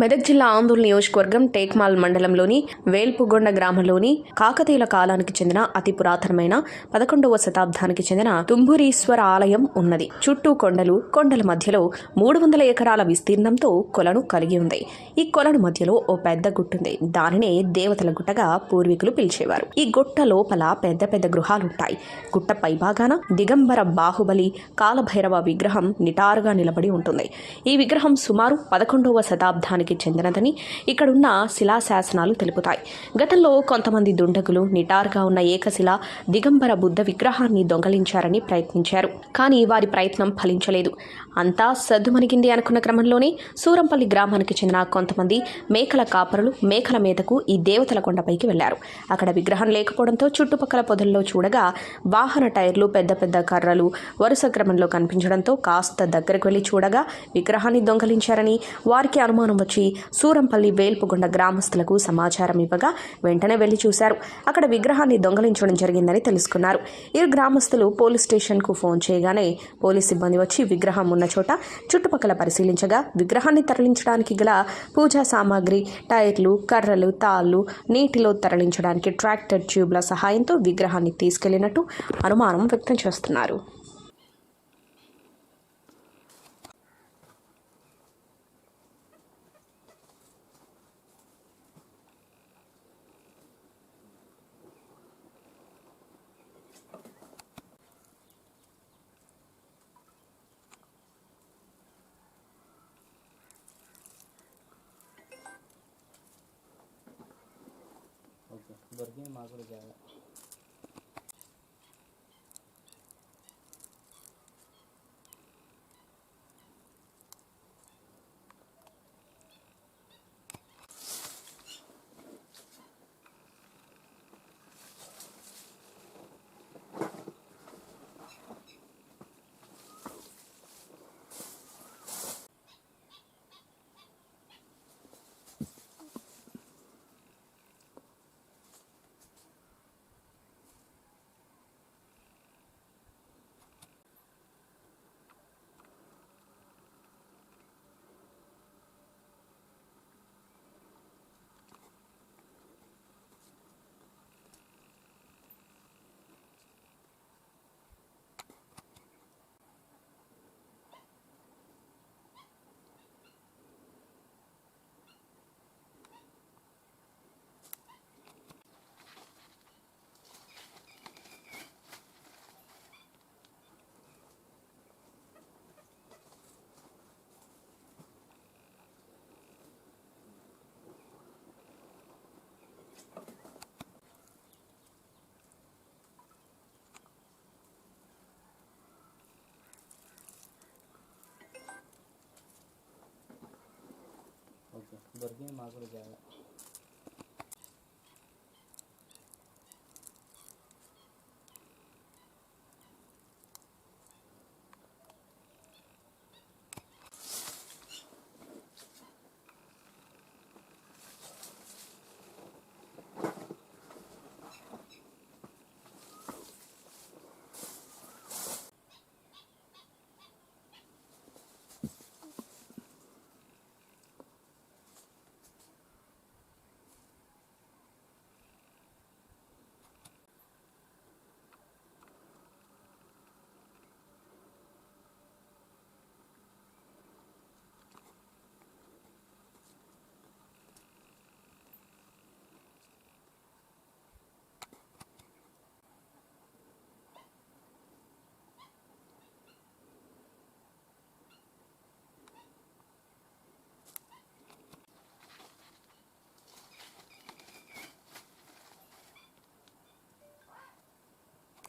మెదక్ జిల్లా ఆందోళన నియోజకవర్గం టేక్మాల్ మండలంలోని వేల్పుగొండ గ్రామంలోని కాకతీయుల కాలానికి చెందిన అతి పురాతనమైన పదకొండవ శతాబ్దానికి చెందిన తుంబురీశ్వర ఆలయం ఉన్నది. చుట్టూ కొండలు కొండల మధ్యలో మూడు వందల ఎకరాల విస్తీర్ణంతో కొలను కలిగి ఉంది. ఈ కొలను మధ్యలో ఓ పెద్ద గుట్టుంది దానినే దేవతల గుట్టగా పూర్వీకులు పిలిచేవారు. ఈ గుట్ట లోపల పెద్ద పెద్ద గృహాలుంటాయి. గుట్ట పైభాగాన దిగంబర బాహుబలి కాలభైరవ విగ్రహం నిటారుగా నిలబడి ఉంటుంది. ఈ విగ్రహం సుమారు పదకొండవ శతాబ్దానికి చెందినదని ఇక్కడున్న శిలాశాసనాలు తెలుపుతాయి. గతంలో కొంతమంది దుండగులు నిటారుగా ఉన్న ఏకశిల దిగంబర బుద్ధ విగ్రహాన్ని దొంగలించారని ప్రయత్నించారు కానీ వారి ప్రయత్నం ఫలించలేదు. అంతా సద్దుమణిగింది అనుకున్న క్రమంలోనే సూరంపల్లి గ్రామానికి చెందిన కొంతమంది మేకల కాపరులు మేకల మీదకు ఈ దేవతల కొండపైకి వెళ్ళారు. అక్కడ విగ్రహం లేకపోవడంతో చుట్టుపక్కల పొదల్లో చూడగా వాహన టైర్లు పెద్ద పెద్ద కర్రలు వరుస క్రమంలో కనిపించడంతో కాస్త దగ్గరకు వెళ్ళి చూడగా విగ్రహాన్ని దొంగలించారని వారికి అనుమానం వచ్చింది నుంచి సూరంపల్లి వేల్పుగొండ గ్రామస్తులకు సమాచారం ఇవ్వగా వెంటనే వెళ్ళి చూశారు. అక్కడ విగ్రహాన్ని దొంగలించడం జరిగిందని తెలుసుకున్నారు. ఇరు గ్రామస్తులు పోలీస్ స్టేషన్కు ఫోన్ చేయగానే పోలీస్ సిబ్బంది వచ్చి విగ్రహం ఉన్న చోట చుట్టుపక్కల పరిశీలించగా విగ్రహాన్ని తరలించడానికి గల పూజా సామాగ్రి టైర్లు కర్రలు తాళ్ళు నీటిలో తరలించడానికి ట్రాక్టర్ ట్యూబ్ల సహాయంతో విగ్రహాన్ని తీసుకెళ్ళినట్టు అనుమానం వ్యక్తం చేస్తున్నారు. ఓకే దొరికింది మాకు కూడా वर्किंग मार्क्स हो जाएगा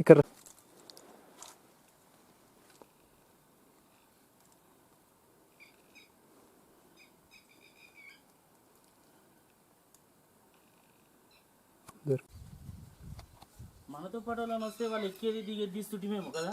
ఇక్కడ. మనతో పాటు వాళ్ళని వస్తే వాళ్ళు ఎక్కేది దిగేది తీస్తుంటే మేము కదా?